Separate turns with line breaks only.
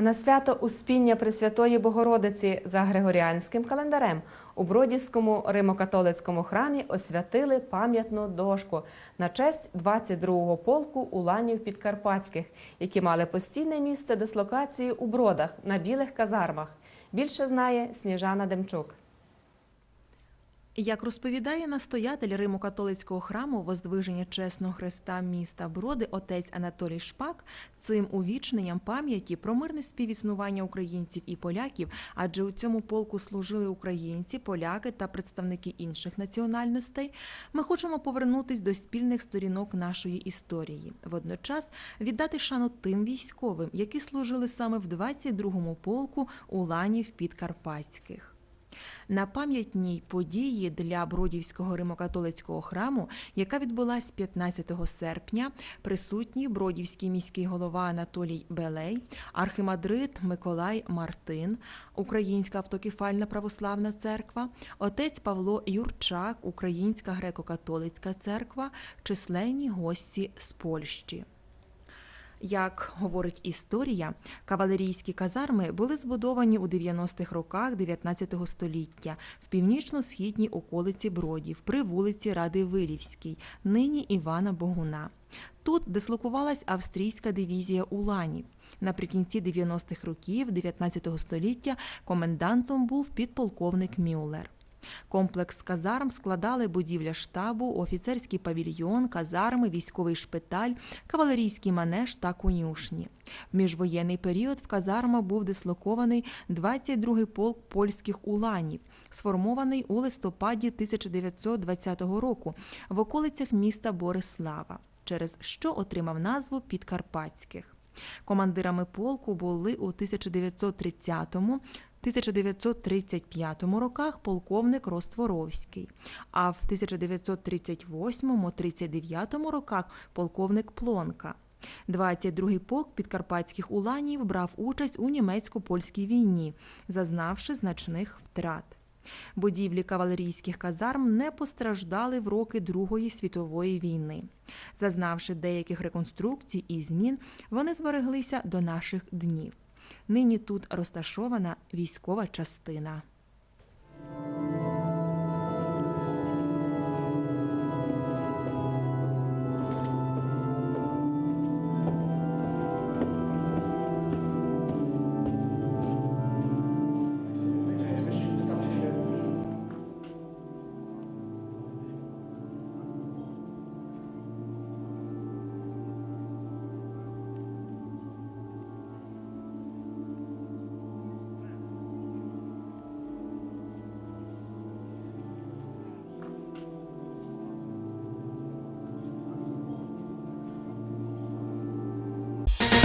На свято Успіння Пресвятої Богородиці за Григоріанським календарем у Бродівському римокатолицькому храмі освятили пам'ятну дошку на честь 22-го полку уланів підкарпатських, які мали постійне місце дислокації у бродах на білих казармах. Більше знає Сніжана Демчук.
Як розповідає настоятель Римо-католицького храму Воздвиження Чесного Христа міста Броди отець Анатолій Шпак, цим увічненням пам'яті про мирне співіснування українців і поляків, адже у цьому полку служили українці, поляки та представники інших національностей, ми хочемо повернутись до спільних сторінок нашої історії. Водночас віддати шану тим військовим, які служили саме в 22-му полку уланів підкарпатських. На пам'ятній події для Бродівського римокатолицького храму, яка відбулась 15 серпня, присутній Бродівський міський голова Анатолій Белей, архимандрит Миколай Мартин, Українська автокефальна православна церква, отець Павло Юрчак, Українська греко-католицька церква, численні гості з Польщі. Як говорить історія, кавалерійські казарми були збудовані у 90-х роках 19 століття в північно-східній околиці Бродів при вулиці Ради Вилівській, нині Івана Богуна. Тут дислокувалась австрійська дивізія уланів. Наприкінці 90-х років 19 століття комендантом був підполковник Мюллер. Комплекс казарм складали будівля штабу, офіцерський павільйон, казарми, військовий шпиталь, кавалерійський манеж та конюшні. В міжвоєнний період в казармах був дислокований 22-й полк польських уланів, сформований у листопаді 1920 року в околицях міста Борислава, через що отримав назву Підкарпатських. Командирами полку були у 1930 1935 роках полковник Ростворовський, а в 1938-39 роках полковник Плонка. 22-й полк підкарпатських уланів брав участь у німецько-польській війні, зазнавши значних втрат. Будівлі кавалерійських казарм не постраждали в роки Другої світової війни. Зазнавши деяких реконструкцій і змін, вони збереглися до наших днів. Нині тут розташована військова частина. Bye.